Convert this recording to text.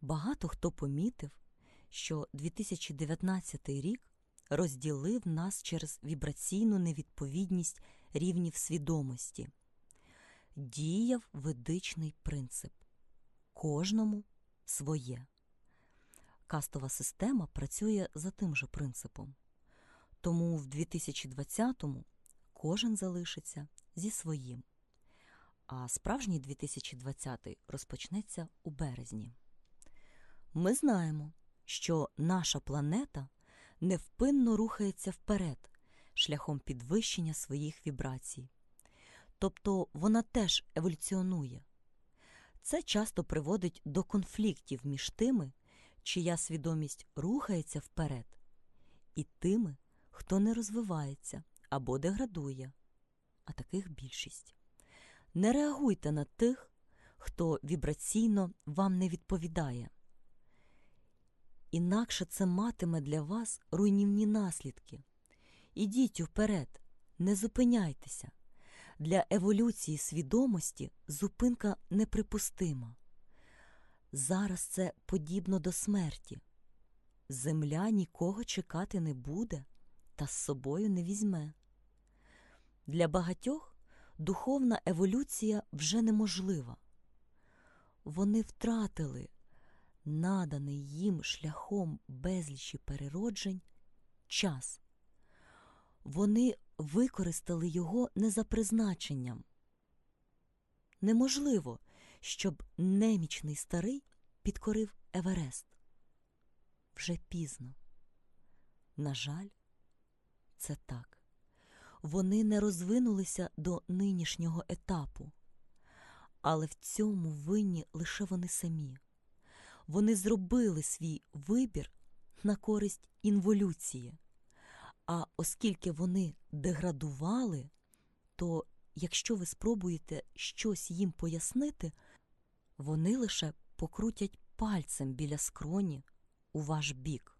Багато хто помітив, що 2019 рік розділив нас через вібраційну невідповідність рівнів свідомості. Діяв ведичний принцип кожному своє. Кастова система працює за тим же принципом. Тому в 2020-му кожен залишиться зі своїм. А справжній 2020 розпочнеться у березні. Ми знаємо, що наша планета невпинно рухається вперед шляхом підвищення своїх вібрацій. Тобто вона теж еволюціонує. Це часто приводить до конфліктів між тими, чия свідомість рухається вперед, і тими, хто не розвивається або деградує, а таких більшість. Не реагуйте на тих, хто вібраційно вам не відповідає. Інакше це матиме для вас руйнівні наслідки. Ідіть вперед, не зупиняйтеся. Для еволюції свідомості зупинка неприпустима. Зараз це подібно до смерті. Земля нікого чекати не буде та з собою не візьме. Для багатьох духовна еволюція вже неможлива. Вони втратили наданий їм шляхом безлічі перероджень час. Вони використали його не за призначенням. Неможливо, щоб немічний старий підкорив Еверест. Вже пізно. На жаль, це так. Вони не розвинулися до нинішнього етапу, але в цьому винні лише вони самі. Вони зробили свій вибір на користь інволюції. А оскільки вони деградували, то якщо ви спробуєте щось їм пояснити, вони лише покрутять пальцем біля скроні у ваш бік.